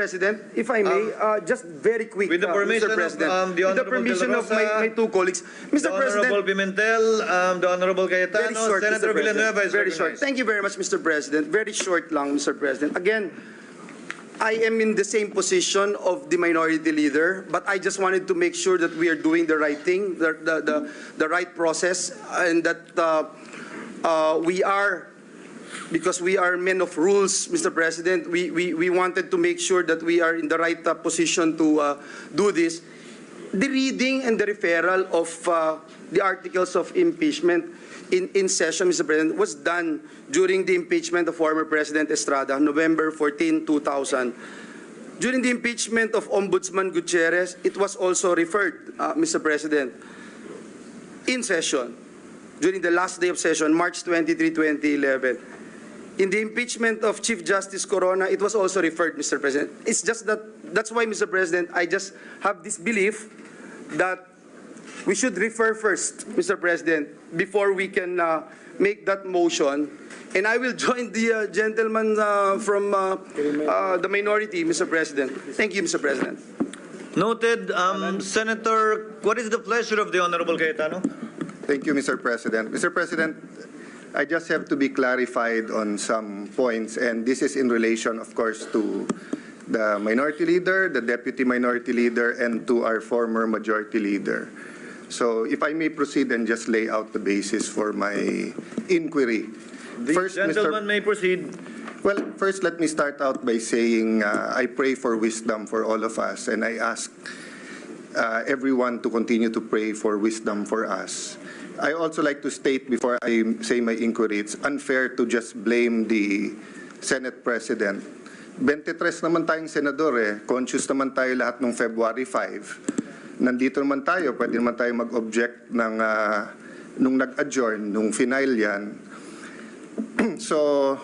President, if I may, uh, just very quick, with the uh, permission Mr. of, President. um, the With the Honorable permission of my, Rosa, my two colleagues. The Mr. President, Honorable Pimentel, um, the Honorable very Cayetano, short, Senator Mr. President. Villanueva is Very short. recognized. Thank you very much, Mr. President. Very short lang, Mr. President. Again, I am in the same position of the minority leader, but I just wanted to make sure that we are doing the right thing, the, the, the, the right process, and that uh, uh, we are because we are men of rules, Mr. President, we, we, we wanted to make sure that we are in the right uh, position to uh, do this. The reading and the referral of uh, the articles of impeachment in, in session, Mr. President, was done during the impeachment of former President Estrada, November 14, 2000. During the impeachment of Ombudsman Gutierrez, it was also referred, uh, Mr. President, in session during the last day of session, March 23, 2011. In the impeachment of Chief Justice Corona, it was also referred, Mr. President. It's just that, that's why, Mr. President, I just have this belief that we should refer first, Mr. President, before we can uh, make that motion. And I will join the uh, gentleman uh, from uh, uh, the minority, Mr. President. Thank you, Mr. President. Noted, um, Senator, what is the pleasure of the Honorable Cayetano? Thank you, Mr. President. Mr. President, I just have to be clarified on some points, and this is in relation, of course, to the minority leader, the deputy minority leader, and to our former majority leader. So if I may proceed and just lay out the basis for my inquiry. The First, Mr. may proceed. Well, first, let me start out by saying uh, I pray for wisdom for all of us, and I ask uh, everyone to continue to pray for wisdom for us. I also like to state before I say my inquiry, it's unfair to just blame the Senate President. 23 naman tayong senador eh. Conscious naman tayo lahat nung February 5. Nandito naman tayo, pwede naman tayo mag-object ng, ah, nung nag-adjourn, nung final yan. So,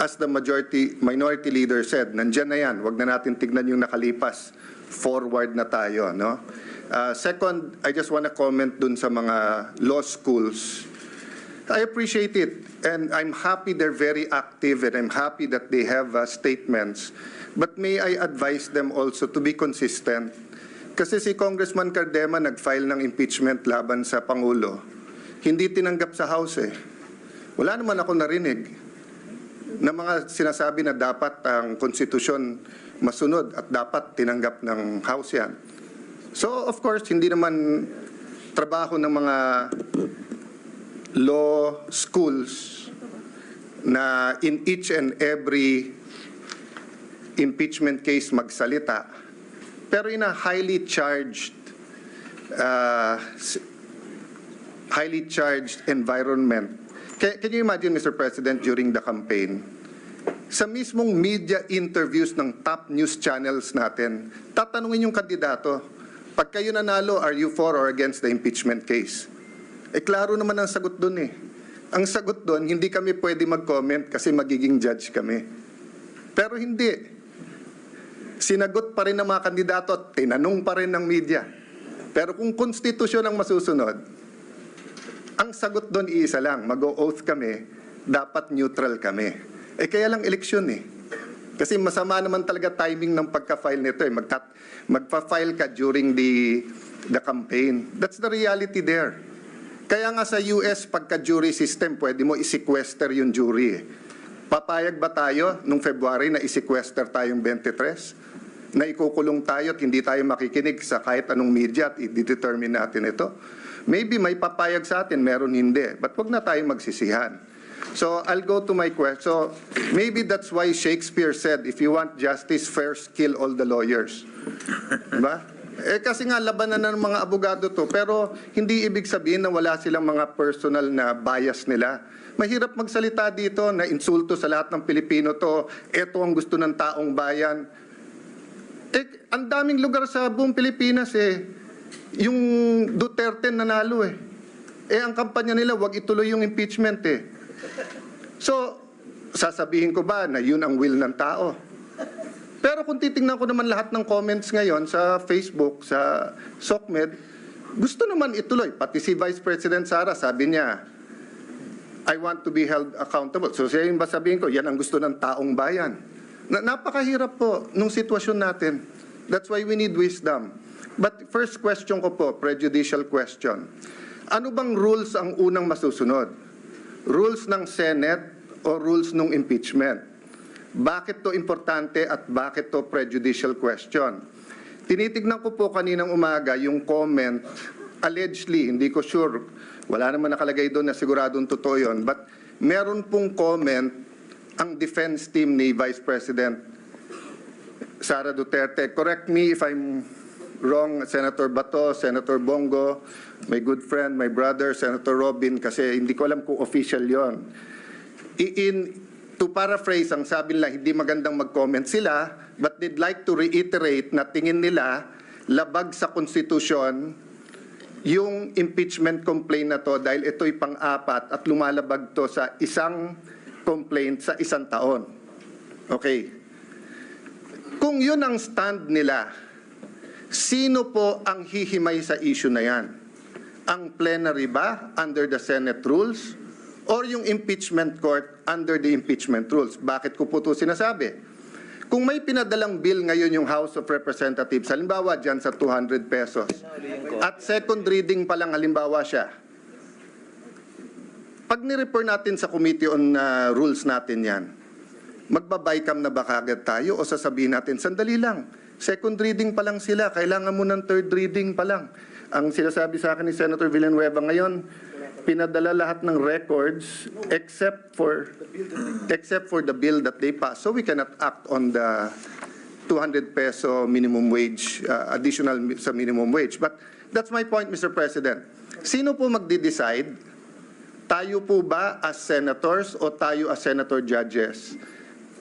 as the majority, minority leader said, nandyan na yan, wag na natin tignan yung nakalipas. Forward na tayo, no? Uh, second, I just want to comment dun sa mga law schools. I appreciate it, and I'm happy they're very active, and I'm happy that they have uh, statements. But may I advise them also to be consistent? Kasi si Congressman Cardema nag-file ng impeachment laban sa Pangulo. Hindi tinanggap sa House eh. Wala naman ako narinig na mga sinasabi na dapat ang konstitusyon masunod at dapat tinanggap ng House yan. So of course, hindi naman trabaho ng mga law schools na in each and every impeachment case magsalita. Pero in a highly charged uh, highly charged environment. Can, can you imagine, Mr. President, during the campaign, sa mismong media interviews ng top news channels natin, tatanungin yung kandidato, pag kayo nanalo, are you for or against the impeachment case? Eh, klaro naman ang sagot doon eh. Ang sagot doon, hindi kami pwede mag-comment kasi magiging judge kami. Pero hindi. Sinagot pa rin ng mga kandidato at tinanong pa rin ng media. Pero kung konstitusyon ang masusunod, ang sagot doon iisa lang, mag-oath kami, dapat neutral kami. Eh kaya lang eleksyon eh. Kasi masama naman talaga timing ng pagka-file nito eh. Magtat magpa-file ka during the the campaign. That's the reality there. Kaya nga sa US, pagka-jury system, pwede mo i-sequester yung jury eh. Papayag ba tayo nung February na i-sequester tayong 23? Na ikukulong tayo at hindi tayo makikinig sa kahit anong media at i-determine natin ito? Maybe may papayag sa atin, meron hindi. But wag na tayong magsisihan. So I'll go to my question. So maybe that's why Shakespeare said, if you want justice, first kill all the lawyers. Diba? Eh kasi nga labanan ng mga abogado to, pero hindi ibig sabihin na wala silang mga personal na bias nila. Mahirap magsalita dito na insulto sa lahat ng Pilipino to, eto ang gusto ng taong bayan. Eh, ang daming lugar sa buong Pilipinas eh. Yung Duterte nanalo eh. Eh, ang kampanya nila, wag ituloy yung impeachment eh. So, sasabihin ko ba na yun ang will ng tao? Pero kung titingnan ko naman lahat ng comments ngayon sa Facebook, sa SOCMED, gusto naman ituloy. Pati si Vice President Sara, sabi niya, I want to be held accountable. So siya yung sabihin ko, yan ang gusto ng taong bayan. Na, napakahirap po nung sitwasyon natin. That's why we need wisdom. But first question ko po, prejudicial question. Ano bang rules ang unang masusunod? Rules ng Senate o rules ng impeachment? Bakit to importante at bakit to prejudicial question? Tinitignan ko po kaninang umaga yung comment, allegedly, hindi ko sure, wala naman nakalagay doon na siguradong totoo yun, but meron pong comment ang defense team ni Vice President Sara Duterte. Correct me if I'm wrong, Senator Bato, Senator Bongo, my good friend, my brother, Senator Robin, kasi hindi ko alam kung official yon. In, to paraphrase, ang sabi nila, hindi magandang mag-comment sila, but they'd like to reiterate na tingin nila labag sa konstitusyon yung impeachment complaint na to dahil ito'y pang-apat at lumalabag to sa isang complaint sa isang taon. Okay. Kung yun ang stand nila, sino po ang hihimay sa issue na yan? Ang plenary ba under the Senate rules? Or yung impeachment court under the impeachment rules? Bakit ko po ito sinasabi? Kung may pinadalang bill ngayon yung House of Representatives, halimbawa dyan sa 200 pesos, at second reading pa lang halimbawa siya, pag ni-refer natin sa Committee on uh, Rules natin yan, magbabay-cam na ba kagad tayo o sasabihin natin, sandali lang, second reading pa lang sila, kailangan mo ng third reading pa lang. Ang sinasabi sa akin ni Senator Villanueva ngayon, pinadala lahat ng records except for except for the bill that they pass. So we cannot act on the 200 peso minimum wage, uh, additional sa minimum wage. But that's my point, Mr. President. Sino po magde-decide tayo po ba as senators o tayo as senator judges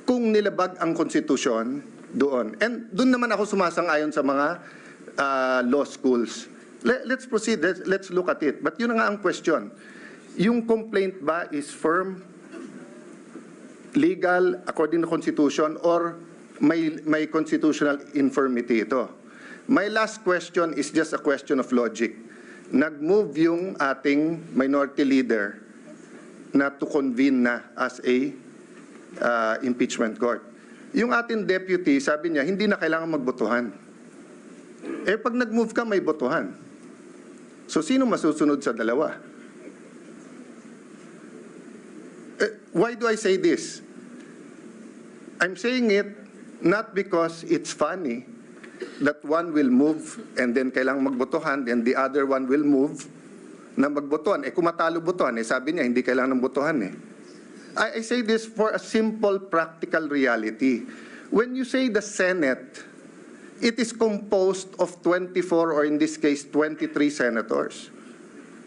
kung nilabag ang konstitusyon doon? And doon naman ako sumasang-ayon sa mga uh, law schools. Let, let's proceed. Let's, let's look at it. But yun nga ang question. Yung complaint ba is firm, legal, according to constitution, or may, may constitutional infirmity ito? My last question is just a question of logic. Nag-move yung ating minority leader na to convene na as a uh, impeachment court. Yung ating deputy, sabi niya, hindi na kailangan magbotohan. Eh, pag nag-move ka, may botohan. So, sino masusunod sa dalawa? Eh, why do I say this? I'm saying it not because it's funny that one will move and then kailangang magbotohan and the other one will move na magbotohan. Eh kung matalo botohan, eh sabi niya hindi kailangan ng botohan eh. I, I say this for a simple practical reality. When you say the Senate, it is composed of 24 or in this case 23 senators.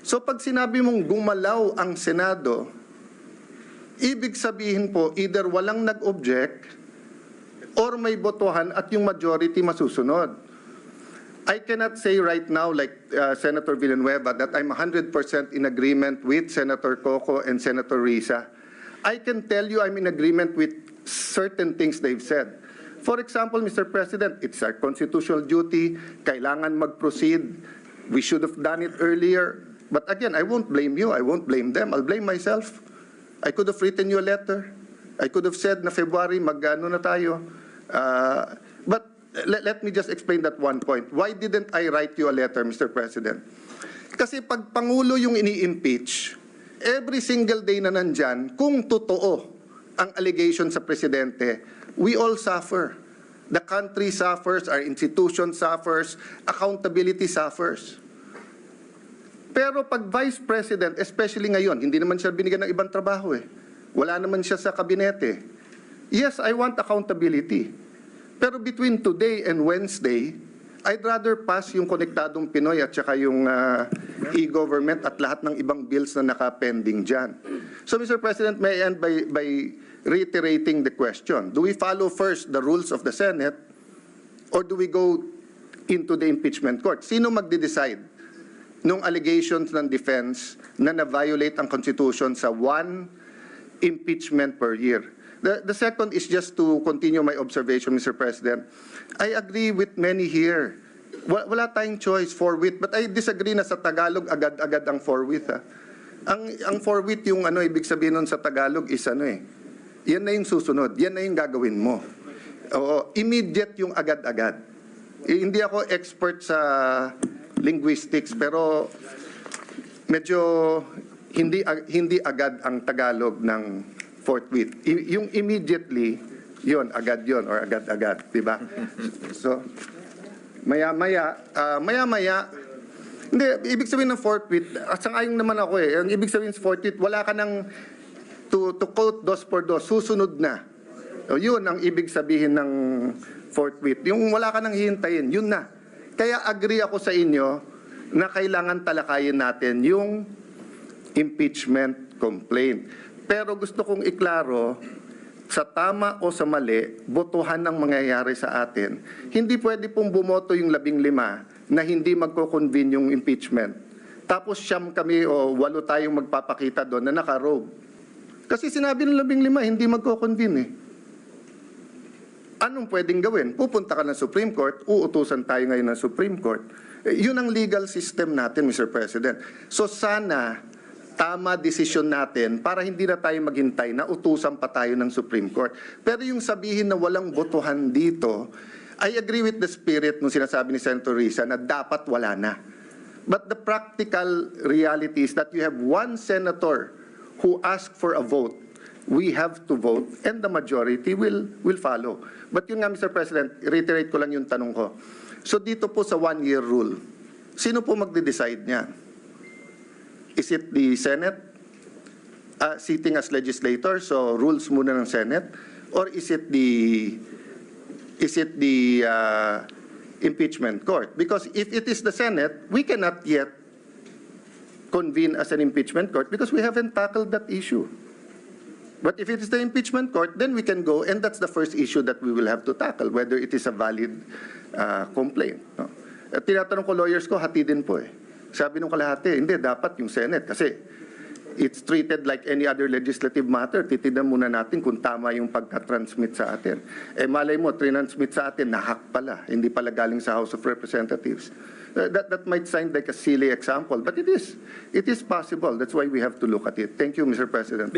So pag sinabi mong gumalaw ang Senado, ibig sabihin po either walang nag-object or may botohan at yung majority masusunod. I cannot say right now, like uh, Senator Villanueva, that I'm 100% in agreement with Senator Coco and Senator Risa. I can tell you I'm in agreement with certain things they've said. For example, Mr. President, it's our constitutional duty, kailangan mag-proceed. We should have done it earlier. But again, I won't blame you, I won't blame them, I'll blame myself. I could have written you a letter. I could have said na February, mag-ano na tayo. Uh, but let, let me just explain that one point. Why didn't I write you a letter, Mr. President? Kasi pag Pangulo yung ini-impeach, every single day na nandyan, kung totoo ang allegation sa Presidente, we all suffer. The country suffers, our institution suffers, accountability suffers. Pero pag Vice President, especially ngayon, hindi naman siya binigyan ng ibang trabaho eh. Wala naman siya sa kabinete. Yes, I want accountability. Pero between today and Wednesday, I'd rather pass yung konektadong Pinoy at saka yung uh, e-government at lahat ng ibang bills na nakapending dyan. So, Mr. President, may I end by, by reiterating the question. Do we follow first the rules of the Senate or do we go into the impeachment court? Sino magde-decide nung allegations ng defense na na-violate ang Constitution sa one impeachment per year? The, the second is just to continue my observation, Mr. President. I agree with many here. Wa- Wala tayong choice forthwith, but I disagree na sa Tagalog agad-agad ang forthwith. Ha? Ang, ang forthwith yung ano, ibig sabihin nun sa Tagalog is ano eh, yan na yung susunod, yan na yung gagawin mo. Oo, immediate yung agad-agad. Eh, hindi ako expert sa linguistics pero medyo hindi hindi agad ang Tagalog ng forthwith. I- yung immediately, yon agad yon or agad-agad, di ba? So, maya-maya, ah, maya-maya, hindi, ibig sabihin ng forthwith, at sangayon naman ako eh, ang ibig sabihin sa forthwith, wala ka ng, to, to quote dos por dos, susunod na. O yun ang ibig sabihin ng forthwith. Yung wala ka nang hihintayin, yun na. Kaya agree ako sa inyo na kailangan talakayin natin yung impeachment complaint. Pero gusto kong iklaro, sa tama o sa mali, botohan ng mangyayari sa atin. Hindi pwede pong bumoto yung labing lima na hindi magko-convene yung impeachment. Tapos siyam kami o walo tayong magpapakita doon na naka-robe. Kasi sinabi ng labing lima, hindi magko-convene eh. Anong pwedeng gawin? Pupunta ka ng Supreme Court, uutusan tayo ngayon ng Supreme Court. Eh, yun ang legal system natin, Mr. President. So sana, tama desisyon natin para hindi na tayo maghintay na utusan pa tayo ng Supreme Court. Pero yung sabihin na walang botohan dito, I agree with the spirit nung sinasabi ni Senator Risa na dapat wala na. But the practical reality is that you have one senator who asked for a vote. We have to vote and the majority will will follow. But yun nga, Mr. President, reiterate ko lang yung tanong ko. So dito po sa one-year rule, sino po magde-decide niyan? Is it the Senate uh, sitting as legislator, so rules muna ng Senate? Or is it the is it the uh, impeachment court? Because if it is the Senate, we cannot yet convene as an impeachment court because we haven't tackled that issue. But if it is the impeachment court, then we can go, and that's the first issue that we will have to tackle, whether it is a valid uh, complaint. No? At tinatanong ko lawyers ko, hati din po eh. Sabi nung kalahati, hindi, dapat yung Senate kasi it's treated like any other legislative matter. Titignan muna natin kung tama yung pagka-transmit sa atin. Eh malay mo, transmit sa atin, nahack pala. Hindi pala galing sa House of Representatives. Uh, that, that might sound like a silly example, but it is. It is possible. That's why we have to look at it. Thank you, Mr. President.